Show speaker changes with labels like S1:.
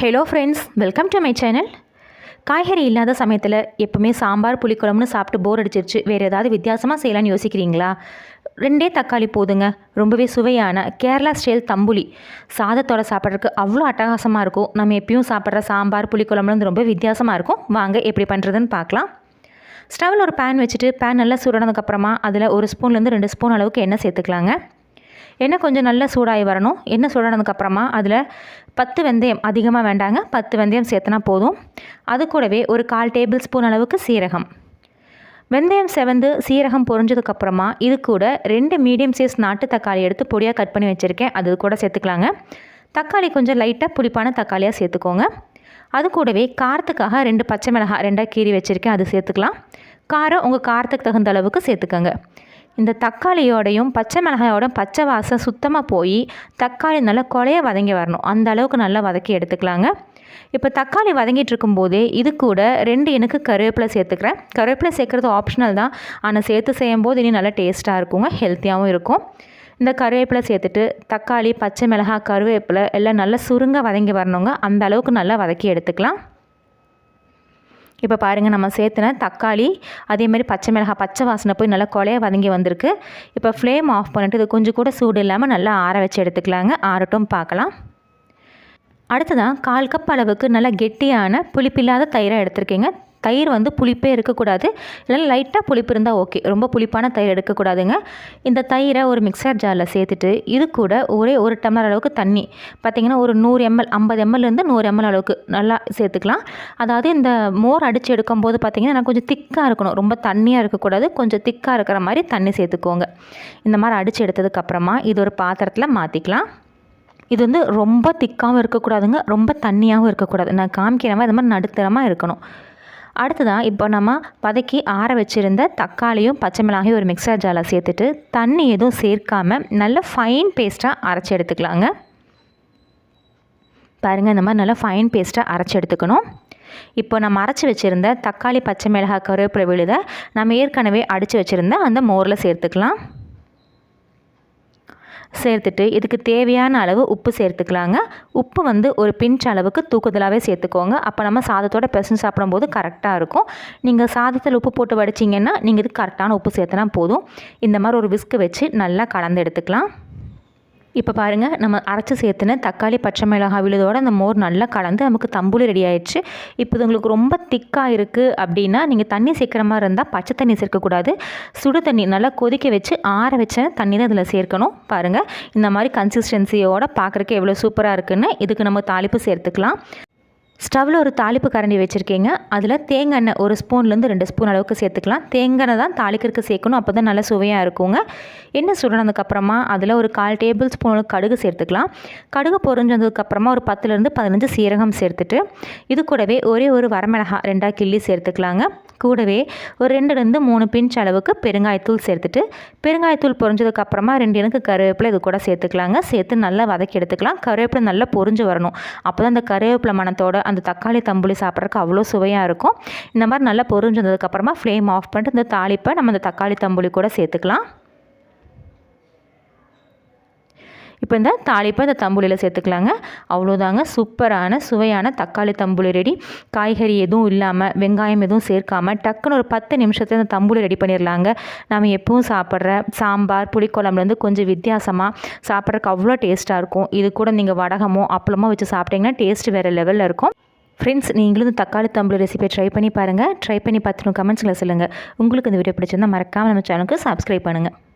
S1: Hello friends welcome to my channel காய்கறி இல்லாத சமயத்தில் எப்போவுமே சாம்பார் புளிக்குழம்புன்னு சாப்பிட்டு போர் அடிச்சிருச்சு. வேறு ஏதாவது வித்தியாசமாக செய்யலாம்னு யோசிக்கிறீங்களா? ரெண்டே தக்காளி போதுங்க. ரொம்பவே சுவையான கேரளா ஸ்டைல் தம்புலி சாதத்தோட சாப்பிட்றதுக்கு அவ்வளோ அட்டகாசமாக இருக்கும். நம்ம எப்பயும் சாப்பிட்ற சாம்பார் புளிக்குழம்புலேருந்து ரொம்ப வித்தியாசமாக இருக்கும். வாங்க எப்படி பண்ணுறதுன்னு பார்க்கலாம். ஸ்டவ்வில் ஒரு பேன் வச்சுட்டு பேன் நல்லா சுடனதுக்கப்புறமா அதில் ஒரு ஸ்பூன்லேருந்து ரெண்டு ஸ்பூன் அளவுக்கு எண்ணெய் சேர்த்துக்கலாங்க. எண்ணெய் கொஞ்சம் நல்லா சூடாகி வரணும். எண்ணெய் சூடானதுக்கப்புறமா அதில் பத்து வெந்தயம் அதிகமாக வேண்டாங்க. பத்து வெந்தயம் சேர்த்தனா போதும். அது கூடவே ஒரு கால் டேபிள் ஸ்பூன் அளவுக்கு சீரகம். வெந்தயம் செவந்து சீரகம் பொரிஞ்சதுக்கப்புறமா இது கூட ரெண்டு மீடியம் சைஸ் நாட்டு தக்காளி எடுத்து பொடியாக கட் பண்ணி வச்சுருக்கேன். அது கூட சேர்த்துக்கலாங்க. தக்காளி கொஞ்சம் லைட்டாக புளிப்பான தக்காளியாக சேர்த்துக்கோங்க. அது கூடவே காரத்துக்காக ரெண்டு பச்சை மிளகாய் ரெண்டாக கீறி வச்சுருக்கேன். அது சேர்த்துக்கலாம். காரம் உங்கள் காரத்துக்கு தகுந்த அளவுக்கு சேர்த்துக்கோங்க. இந்த தக்காளியோடையும் பச்சை மிளகாயோடையும் பச்சை வாசம் சுத்தமாக போய் தக்காளி நல்லா கொலைய வதங்கி வரணும். அந்த அளவுக்கு நல்லா வதக்கி எடுத்துக்கலாங்க. இப்போ தக்காளி வதங்கிட்டு இருக்கும்போதே இது கூட ரெண்டு எனக்கு கருவேப்பிலை சேர்த்துக்கிறேன். கருவேப்பிலை சேர்க்குறது ஆப்ஷனல் தான். ஆனால் சேர்த்து செய்யும்போது இனி நல்லா டேஸ்ட்டாக இருக்குங்க ஹெல்த்தியாகவும் இருக்கும். இந்த கருவேப்பிலை சேர்த்துட்டு தக்காளி பச்சை மிளகாய் கருவேப்பிலை எல்லாம் நல்லா சுருங்க வதங்கி வரணுங்க. அந்த அளவுக்கு நல்லா வதக்கி எடுத்துக்கலாம். இப்போ பாருங்கள் நம்ம சேர்த்துன தக்காளி அதேமாதிரி பச்சை மிளகாய் பச்சை வாசனை போய் நல்லா கொலைய வதங்கி வந்திருக்கு. இப்போ ஃப்ளேம் ஆஃப் பண்ணிட்டு இது கொஞ்சம் கூட சூடு இல்லாமல் நல்லா ஆற வச்சு எடுத்துக்கலாங்க. ஆறட்டும் பார்க்கலாம். அடுத்ததான் கால் கப் அளவுக்கு நல்லா கெட்டியான புளிப்பில்லாத தயிரை எடுத்திருக்கீங்க. தயிர் வந்து புளிப்பே இருக்கக்கூடாது. இல்லைன்னா லைட்டாக புளிப்பு இருந்தால் ஓகே ரொம்ப புளிப்பான தயிர் எடுக்கக்கூடாதுங்க. இந்த தயிரை ஒரு மிக்சர் ஜாரில் சேர்த்துட்டு இது கூட ஒரே ஒரு டம்ளர் அளவுக்கு தண்ணி. பார்த்திங்கன்னா ஒரு நூறு எம்எல் ஐம்பது எம்எல்லேருந்து நூறு எம்எல் அளவுக்கு நல்லா சேர்த்துக்கலாம். அதாவது இந்த மோர் அடித்து எடுக்கும்போது பார்த்திங்கன்னா நான் கொஞ்சம் திக்காக இருக்கணும். ரொம்ப தண்ணியாக இருக்கக்கூடாது. கொஞ்சம் திக்காக இருக்கிற மாதிரி தண்ணி சேர்த்துக்கோங்க. இந்த மாதிரி அடித்து எடுத்ததுக்கப்புறமா இது ஒரு பாத்திரத்தில் மாற்றிக்கலாம் இது வந்து ரொம்ப திக்காகவும் இருக்கக்கூடாதுங்க. ரொம்ப தண்ணியாகவும் இருக்கக்கூடாது. நான் காமிக்கிற மாதிரி இந்த மாதிரி நடுத்தரமாக இருக்கணும். அடுத்ததாக இப்போ நம்ம வதக்கி ஆற வச்சுருந்த தக்காளியும் பச்சை மிளகாயும் ஒரு மிக்சர் ஜாரில் சேர்த்துட்டு தண்ணி எதுவும் சேர்க்காமல் நல்ல ஃபைன் பேஸ்ட்டாக அரைச்சி எடுத்துக்கலாங்க. பாருங்கள் இந்த மாதிரி நல்லா ஃபைன் பேஸ்ட்டாக அரைச்சி எடுத்துக்கணும். இப்போ நம்ம அரைச்சி வச்சுருந்த தக்காளி பச்சை மிளகாய் கருவேப்பிலை விழுதை நம்ம ஏற்கனவே அடித்து வச்சுருந்த அந்த மோரில் சேர்த்துக்கலாம். சேர்த்துட்டு இதுக்கு தேவையான அளவு உப்பு சேர்த்துக்கலாங்க. உப்பு வந்து ஒரு பிஞ்ச் அளவுக்கு தூக்குதலாகவே சேர்த்துக்கோங்க. அப்போ நம்ம சாதத்தோட பிசைஞ்சு சாப்பிடும்போது கரெக்டாக இருக்கும். நீங்கள் சாதத்தில் உப்பு போட்டு வடிச்சிங்கன்னா நீங்கள் இதுக்கு கரெக்டான உப்பு சேர்த்தனா போதும். இந்த மாதிரி ஒரு விஸ்க்கு வச்சு நல்லா கலந்து எடுத்துக்கலாம். இப்போ பாருங்கள் நம்ம அரைச்சி சேர்த்துன தக்காளி பச்சை மிளகாய் விழுதோட அந்த மோர் நல்லா கலந்து நமக்கு தம்புளி ரெடி ஆயிடுச்சு. இப்போ இது உங்களுக்கு ரொம்ப திக்காக இருக்குது அப்படின்னா நீங்கள் தண்ணி சேர்க்குற மாதிரி இருந்தால் பச்சை தண்ணி சேர்க்கக்கூடாது சுடு தண்ணி நல்லா கொதிக்க வச்சு ஆற வச்ச தண்ணி தான் இதில் சேர்க்கணும். பாருங்கள் இந்த மாதிரி கன்சிஸ்டன்சியோட பார்க்குறக்கு எவ்வளோ சூப்பராக இருக்குன்னு இதுக்கு நம்ம தாளிப்பு சேர்த்துக்கலாம். ஸ்டவ்வில் ஒரு தாளிப்பு கரண்டி வச்சுருக்கீங்க. அதில் தேங்காய் எண்ணெய் ஒரு ஸ்பூன்லேருந்து ரெண்டு ஸ்பூன் அளவுக்கு சேர்த்துக்கலாம். தேங்காய் தான் தாளிக்கிறதுக்கு சேர்க்கணும். அப்போ தான் நல்லா சுவையாக இருக்குங்க. எண்ணெய் சுடனதுக்கப்புறமா அதில் ஒரு கால் டேபிள் ஸ்பூன் கடுகு சேர்த்துக்கலாம். கடுகு பொறிஞ்சதுக்கப்புறமா ஒரு பத்துலேருந்து பதினஞ்சு சீரகம் சேர்த்துட்டு இது கூடவே ஒரே ஒரு வரமிளகா ரெண்டாக கிள்ளி சேர்த்துக்கலாங்க. கூடவே ஒரு ரெண்டுலேருந்து மூணு பிஞ்ச் அளவுக்கு பெருங்காயத்தூள் சேர்த்துட்டு பெருங்காயத்தூள் பொறிஞ்சதுக்கப்புறமா ரெண்டு எனக்கு கருவேப்பிலை இது கூட சேர்த்துக்கலாங்க. சேர்த்து நல்லா வதக்கி எடுத்துக்கலாம். கருவேப்பிலை நல்லா பொறிஞ்சு வரணும். அப்போ தான் அந்த கருவேப்பிலை மணத்தோட அந்த தக்காளி தம்புளி சாப்பிட்றதுக்கு அவ்வளோ சுவையாக இருக்கும். இந்த மாதிரி நல்லா பொரிஞ்சதுக்கப்புறமா ஃப்ளேம் ஆஃப் பண்ணிட்டு இந்த தாளிப்பை நம்ம அந்த தக்காளி தம்புளி கூட சேர்த்துக்கலாம். இப்போ இந்த தாளிப்பை இந்த தம்புளியில் சேர்த்துக்கலாங்க. அவ்வளோதாங்க. சூப்பரான சுவையான தக்காளி தம்புளி ரெடி. காய்கறி எதுவும் இல்லாமல் வெங்காயம் எதுவும் சேர்க்காமல் டக்குன்னு ஒரு பத்து நிமிஷத்தில் இந்த தம்புளி ரெடி பண்ணிடலாங்க. நம்ம எப்பவும் சாப்பிட்ற சாம்பார் புளிக்குழம்புலேருந்து கொஞ்சம் வித்தியாசமாக சாப்பிட்றதுக்கு அவ்வளோ டேஸ்ட்டாக இருக்கும். இது கூட நீங்கள் வடகமோ அப்பளமோ வச்சு சாப்பிட்டிங்கன்னா டேஸ்ட் வேறு லெவலில் இருக்கும். ஃப்ரெண்ட்ஸ் நீங்களும் இந்த தக்காளி தம்பளி ரெசிபியை ட்ரை பண்ணி பாருங்கள் ட்ரை பண்ணி பார்த்துட்டு கமெண்ட்ஸில் சொல்லுங்கள் உங்களுக்கு இந்த வீடியோ பிடிச்சிருந்தால் மறக்காமல் நம்ம சேனலுக்கு சப்ஸ்கிரைப் பண்ணுங்கள்